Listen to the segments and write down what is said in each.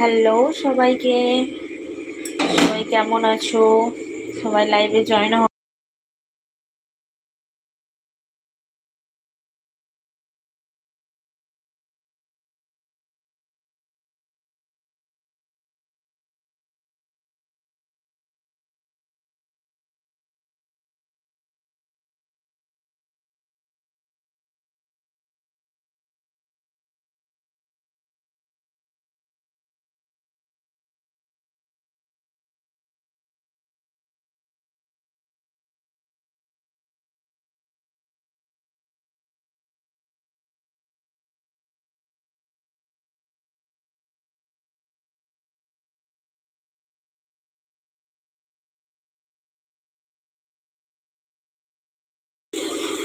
Hello সবাইকে। সবাই কেমন আছো? সবাই লাইভে জয়েন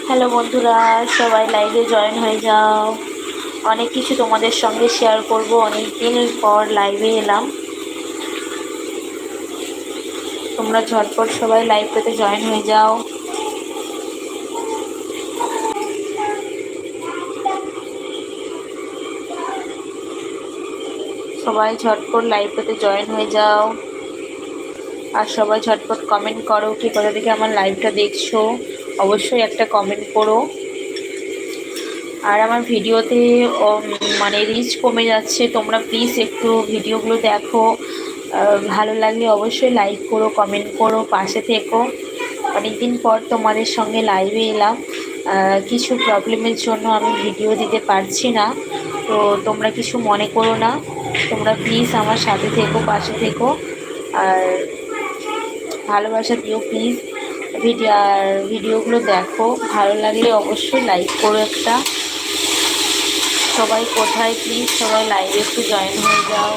হ্যালো বন্ধুরা, সবাই লাইভে জয়েন হয়ে যাও। অনেক কিছু তোমাদের সঙ্গে শেয়ার করব অনেক দিন পর লাইভে এলাম। তোমরা ঝটপট সবাই লাইভ পেতে জয়েন হয়ে যাও। সবাই ঝটপট লাইভ পেতে জয়েন হয়ে যাও। আর সবাই ঝটপট কমেন্ট করো, কি কোথা থেকে আমার লাইভটা দেখছ। অবশ্যই একটা কমেন্ট করো। আর আমার ভিডিওতে মানে রিচ কমে যাচ্ছে, তোমরা প্লিজ একটু ভিডিওগুলো দেখো। ভালো লাগলে অবশ্যই লাইক করো কমেন্ট করো, পাশে থেকো। অনেকদিন পর তোমাদের সঙ্গে লাইভে এলাম। কিছু প্রবলেমের জন্য আমি ভিডিও দিতে পারছি না। তো তোমরা কিছু মনে করো না। তোমরা প্লিজ আমার সাথে থেকো, পাশে থেকো। আর ভালোবাসা দিও প্লিজ ভিডিও আর ভিডিওগুলো দেখো। ভালো লাগলে অবশ্যই লাইক করো একটা। সবাই কোথায়? প্লিজ সবাই লাইভে একটু জয়েন হয়ে যাও।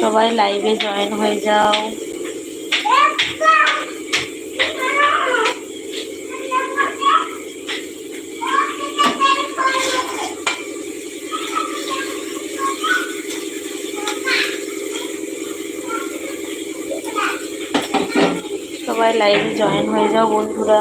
সবাই লাইভে জয়েন হয়ে যাও সবাই লাইভে জয়েন হয়ে যাও বন্ধুরা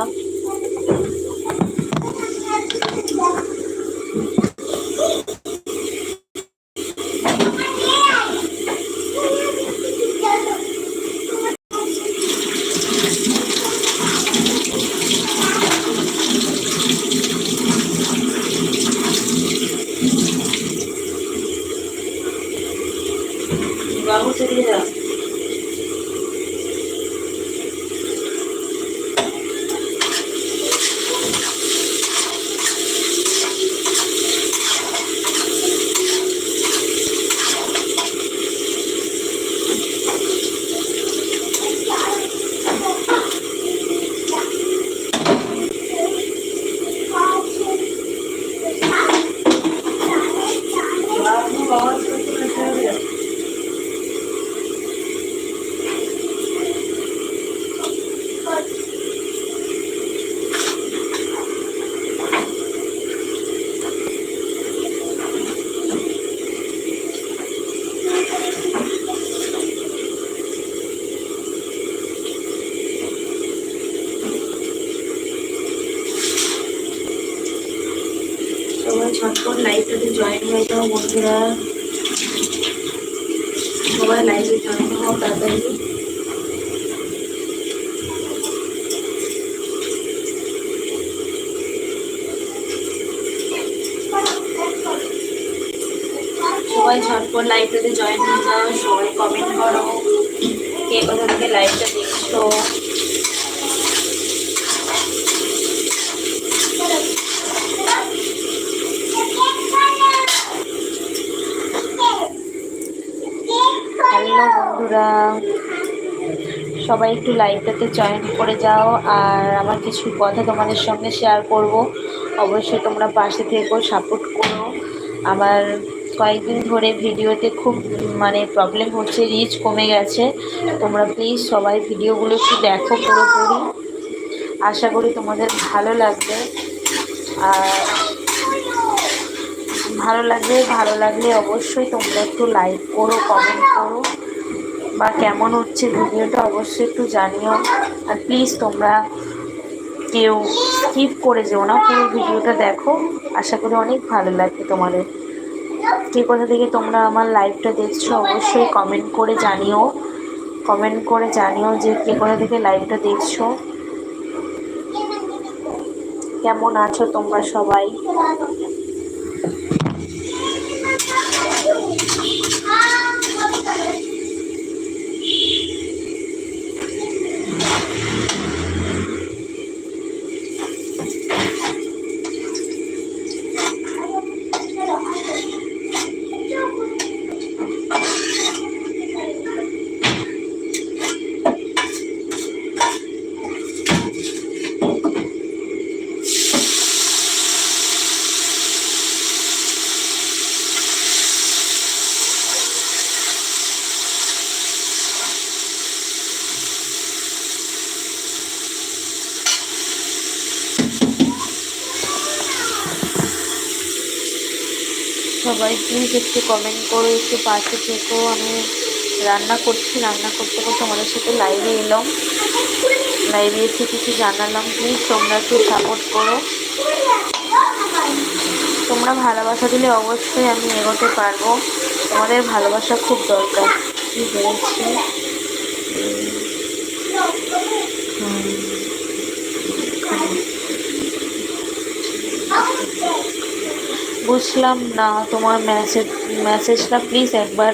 বাবু চলে যা সবাই ঝটপট লাইভটাতে যাও বন্ধুরা সবাই লাইভে জয়েন হও তাড়াতাড়ি। সবাই ঝটপট লাইভটাতে জয়েন হয়ে যাও, সবাই কমেন্ট করো। কে কোথা থেকে লাইভটা দেখছ হ্যালো বন্ধুরা সবাই একটু লাইভটাতে জয়েন করে যাও আর আমার কিছু কথা তোমাদের সঙ্গে শেয়ার করব। অবশ্যই তোমরা পাশে থেকেও সাপোর্ট করো। আমার কয়েকদিন ধরে ভিডিওতে খুব মানে প্রবলেম হচ্ছে রিচ কমে গেছে। তোমরা প্লিজ সবাই ভিডিওগুলো একটু দেখো পুরোপুরি। আশা করি তোমাদের ভালো লাগবে। আর ভালো লাগলে ভালো লাগলে অবশ্যই তোমরা একটু লাইক করো কমেন্ট করো। বা কেমন হচ্ছে ভিডিওটা অবশ্যই একটু জানিও। আর প্লিজ তোমরা কেউ স্কিপ করে যেও না, পুরো ভিডিওটা দেখো। আশা করি অনেক ভালো লাগবে তোমাদের। কে কোথা থেকে তোমরা আমার লাইভটা দেখছ অবশ্যই কমেন্ট করে জানিও। কমেন্ট করে জানিও যে কে কোথা থেকে লাইভটা দেখছ। কেমন আছো তোমরা সবাই? সবাই প্লিজ একটু কমেন্ট করো, একটু পাশে থেকেও আমি রান্না করছি, রান্না করতে করতে আমাদের সাথে লাইভে এলাম। লাইভে এসে কিছু জানালাম। প্লিজ তোমরা একটু সাপোর্ট করো। তোমরা ভালোবাসা দিলে অবশ্যই আমি এগোতে পারব। তোমাদের ভালোবাসা খুব দরকার। কি হয়েছে বুঝলাম না, তোমার মেসেজ মেসেজটা প্লিজ একবার,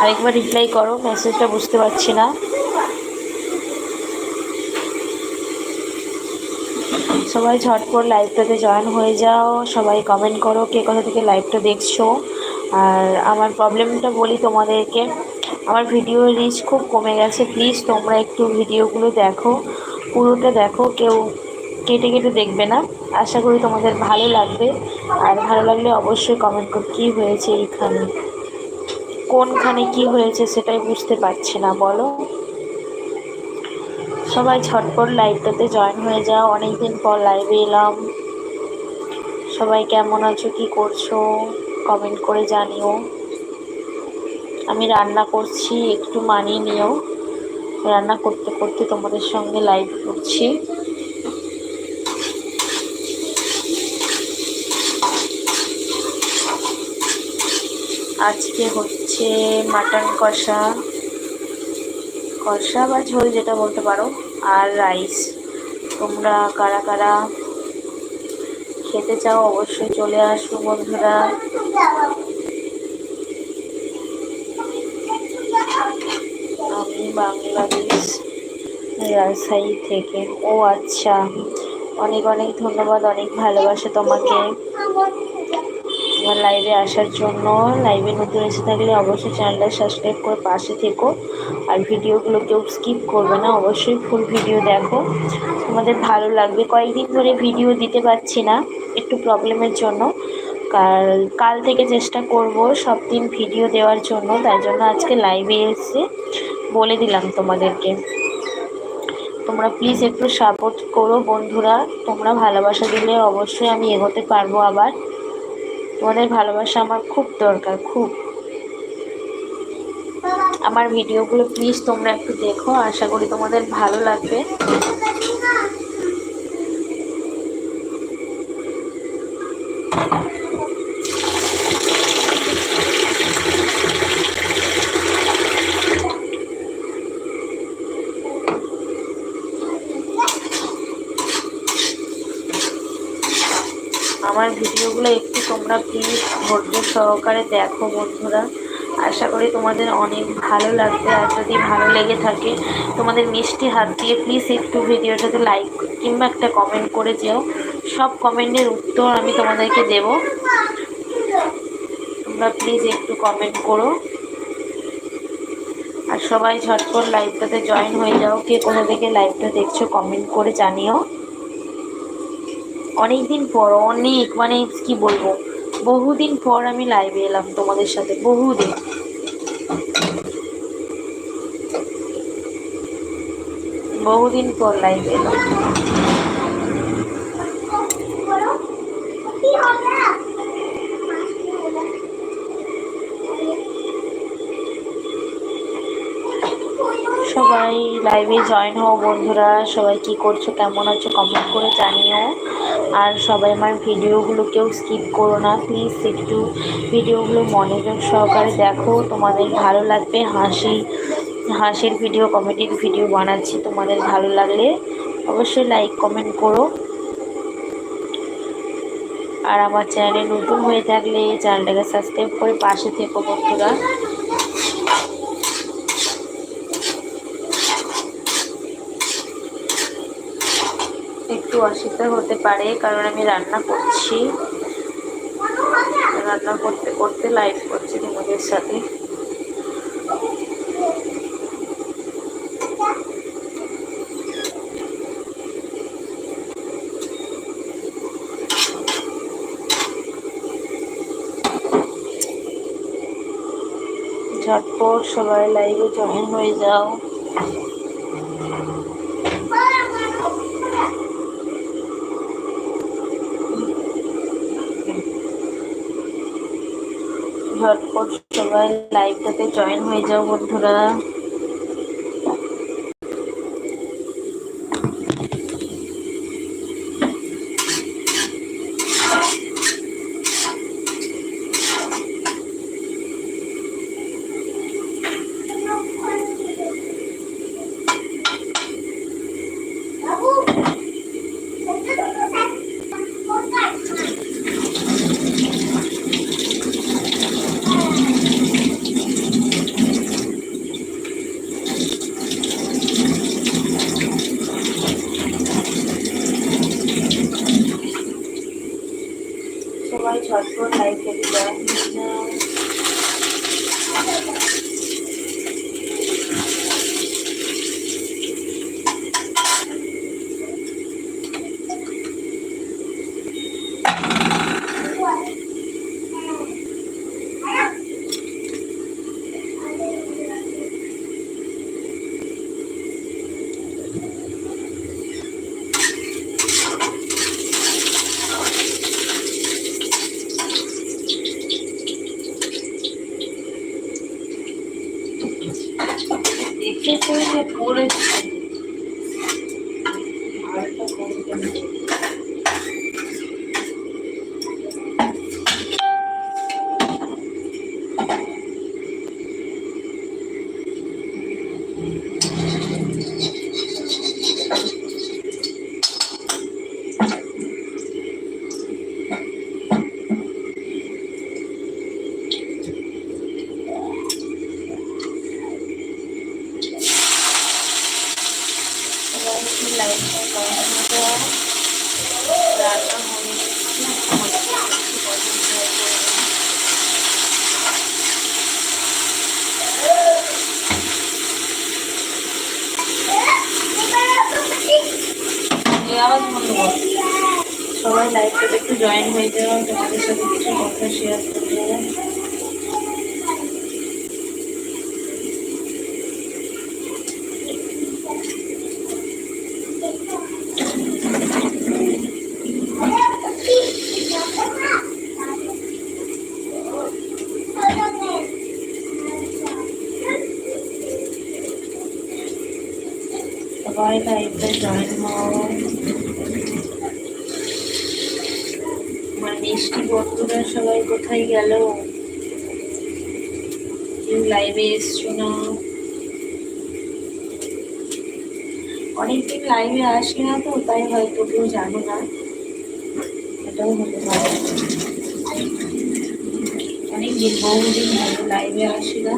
আরেকবার রিপ্লাই করো মেসেজটা বুঝতে পারছি না। সবাই ঝটপট লাইভটাতে জয়েন হয়ে যাও, সবাই কমেন্ট করো কে কোথা থেকে লাইভটা দেখছ। আর আমার প্রবলেমটা বলি তোমাদেরকে, আমার ভিডিও রিচ খুব কমে গেছে প্লিজ তোমরা একটু ভিডিওগুলো দেখো, পুরোটা দেখো, কেউ কেটে কেটে দেখবে না। আশা করি তোমাদের ভালো লাগবে। আর ভালো লাগলে অবশ্যই কমেন্ট কর কী হয়েছে এইখানে। কোনখানে কি হয়েছে সেটাই বুঝতে পারছি না, বলো। সবাই ঝটপট লাইভটাতে জয়েন হয়ে যাও। অনেকদিন পর লাইভে এলাম। সবাই কেমন আছো, কি করছ? কমেন্ট করে জানিও। আমি রান্না করছি, একটু মানিয়ে নিও। রান্না করতে করতে তোমাদের সঙ্গে লাইভ করছি। আজকে হচ্ছে মাটন কষা। কষা বা ঝোল যেটা বলতে পারো, আর রাইস। তোমরা কারা কারা খেতে চাও অবশ্যই চলে আসো বন্ধুরা। আমি বাংলাদেশ রাজশাহী থেকে। ও আচ্ছা অনেক অনেক ধন্যবাদ, অনেক ভালোবাসা তোমাকে। আমার লাইভে আসার জন্য। লাইভে নতুন এসে থাকলে অবশ্যই চ্যানেলটা সাবস্ক্রাইব করে পাশে থেকো। আর ভিডিওগুলো কেউ স্কিপ করবে না, অবশ্যই ফুল ভিডিও দেখো। তোমাদের ভালো লাগবে। কয়েকদিন ধরে ভিডিও দিতে পারছি না, একটু প্রবলেমের জন্য। কাল কাল থেকে চেষ্টা করব সব দিন ভিডিও দেওয়ার জন্য তাই জন্য আজকে লাইভে এসে বলে দিলাম তোমাদেরকে। তোমরা প্লিজ একটু সাপোর্ট করো বন্ধুরা। তোমরা ভালোবাসা দিলে অবশ্যই আমি এগোতে পারব আবার। তোমাদের ভালোবাসা আমার খুব দরকার, খুব। আমার ভিডিওগুলো প্লিজ তোমরা একটু দেখো, আশা করি তোমাদের ভালো লাগবে আমার ভিডিওগুলো একটু তোমরা প্লিজ ধৈর্য সহকারে দেখো বন্ধুরা। আশা করি তোমাদের অনেক ভালো লাগবে আর যদি ভালো লেগে থাকে, তোমাদের মিষ্টি হাত দিয়ে প্লিজ একটু ভিডিওটাতে লাইক কিংবা একটা কমেন্ট করে যেও। সব কমেন্টের উত্তর আমি তোমাদেরকে দেব। তোমরা প্লিজ একটু কমেন্ট করো। আর সবাই ঝটপট লাইভটাতে জয়েন হয়ে যাও। কে কোথা থেকে লাইভটা দেখছ কমেন্ট করে জানিও। অনেক দিন পর, অনেক মানে কি বলব? বহুদিন পর আমি লাইভে এলাম তোমাদের সাথে, বহুদিন। বহুদিন পর লাইভে এলাম। সবাই লাইভে জয়েন হও বন্ধুরা, সবাই কি করছ, কেমন আছো কমেন্ট করে জানিও। আর সবাই আমার ভিডিওগুলো কেউ স্কিপ করো না প্লিজ একটু ভিডিওগুলো মনোযোগ সহকারে দেখো, তোমাদের ভালো লাগবে, হাসি, হাসির ভিডিও কমেডির ভিডিও বানাচ্ছি, তোমাদের ভালো লাগলে অবশ্যই লাইক কমেন্ট করো। আর আমার চ্যানেলে নতুন হয়ে থাকলে চ্যানেলটাকে সাবস্ক্রাইব করে পাশে থেকো বন্ধুরা একটু অসুবিধা হতে পারে, কারণ আমি রান্না করছি। রান্না করতে করতে লাইভ করছি তোমাদের সাথে। ঝটপট সবাই লাইভে জয়েন হয়ে যাও। ঝটপট সবাই লাইভটাতে জয়েন হয়ে যাও বন্ধুরা। সবাই লাইভটাতে একটু জয়েন হয়ে যাও তোমাদের সাথে কিছু কথা শেয়ার করব সবাই লাইভটা জয়েন হও আমার মিষ্টি বন্ধুরা সবাই কোথায় গেল কেউ লাইভে এসছো না অনেকদিন লাইভে আসি না তো তাই হয়তো কেউ জানো না এটাও হতে পারে অনেকদিন বহুদিন হলো লাইভে আসি না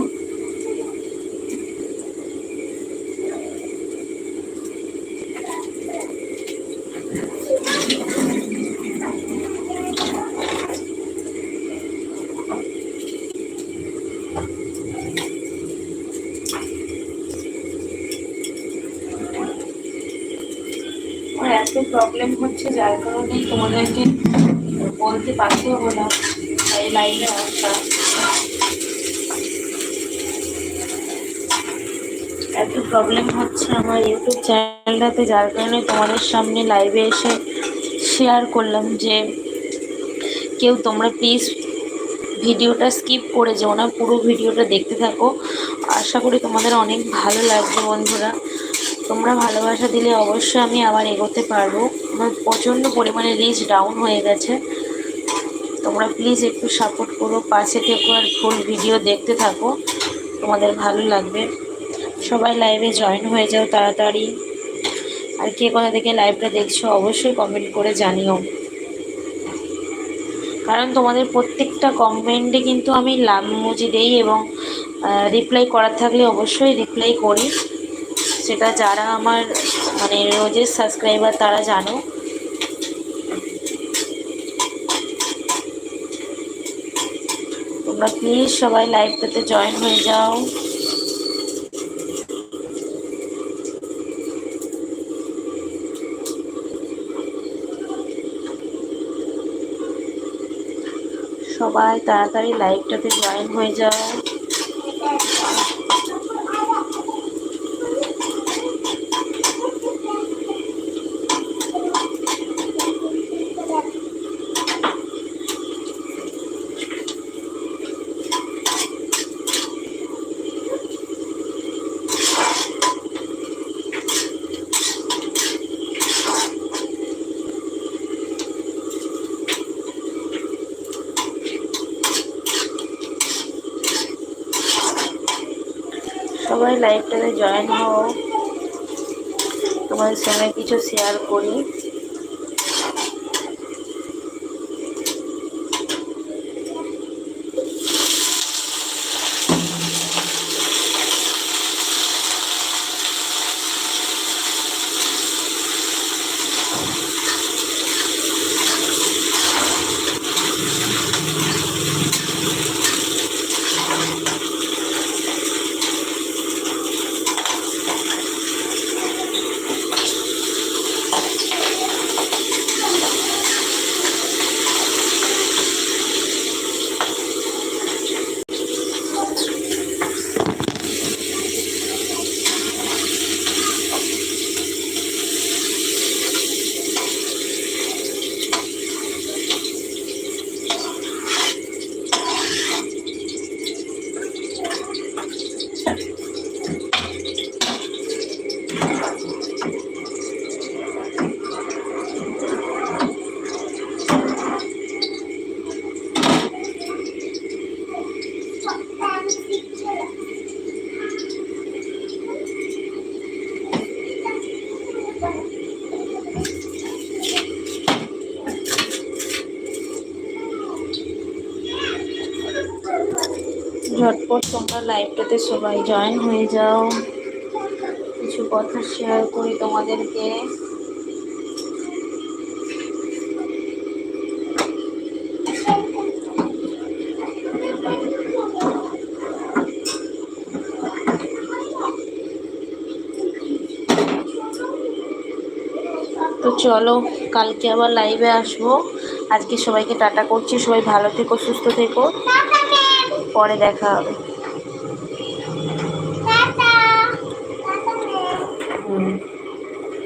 আমার এত প্রবলেম হচ্ছে, যার কারণে তোমাদেরকে বলতে পারতেও না। এই লাইনে আসা। এত প্রবলেম হচ্ছে আমার ইউটিউব চ্যানেলটাতে যার কারণে তোমাদের সামনে লাইভে এসে শেয়ার করলাম যে, কেউ তোমরা প্লিজ ভিডিওটা স্কিপ করে যেও না, পুরো ভিডিওটা দেখতে থাকো। আশা করি তোমাদের অনেক ভালো লাগবে বন্ধুরা। তোমরা ভালোবাসা দিলে অবশ্যই আমি আবার এগোতে পারব। আমার প্রচণ্ড পরিমাণে রিচ ডাউন হয়ে গেছে। তোমরা প্লিজ একটু সাপোর্ট করো, পাশে থেকো আর ফুল ভিডিও দেখতে থাকো। তোমাদের ভালো লাগবে। সবাই লাইভে জয়েন হয়ে যাও তাড়াতাড়ি। আর কে কোথা থেকে লাইভটা দেখছ অবশ্যই কমেন্ট করে জানিও। কারণ তোমাদের প্রত্যেকটা কমেন্টে কিন্তু আমি লাভ মুজি দেই এবং রিপ্লাই করার থাকলে অবশ্যই রিপ্লাই করি। সেটা যারা আমার মানে রোজের সাবস্ক্রাইবার তারা জানো। তোমরা প্লিজ সবাই লাইভটাতে জয়েন হয়ে যাও। সবাই তাড়াতাড়ি লাইভটাতে জয়েন হয়ে যাও সবাই লাইভটাতে জয়েন হও। তোমাদের সঙ্গে কিছু শেয়ার করি ঝটপট তোমরা লাইভটাতে সবাই জয়েন হয়ে যাও। কিছু কথা শেয়ার করি তোমাদেরকে। তো চলো, কালকে আবার লাইভে আসব। আজকে সবাইকে টাটা করছি, সবাই ভালো থেকো, সুস্থ থেকো। পরে দেখা হবে।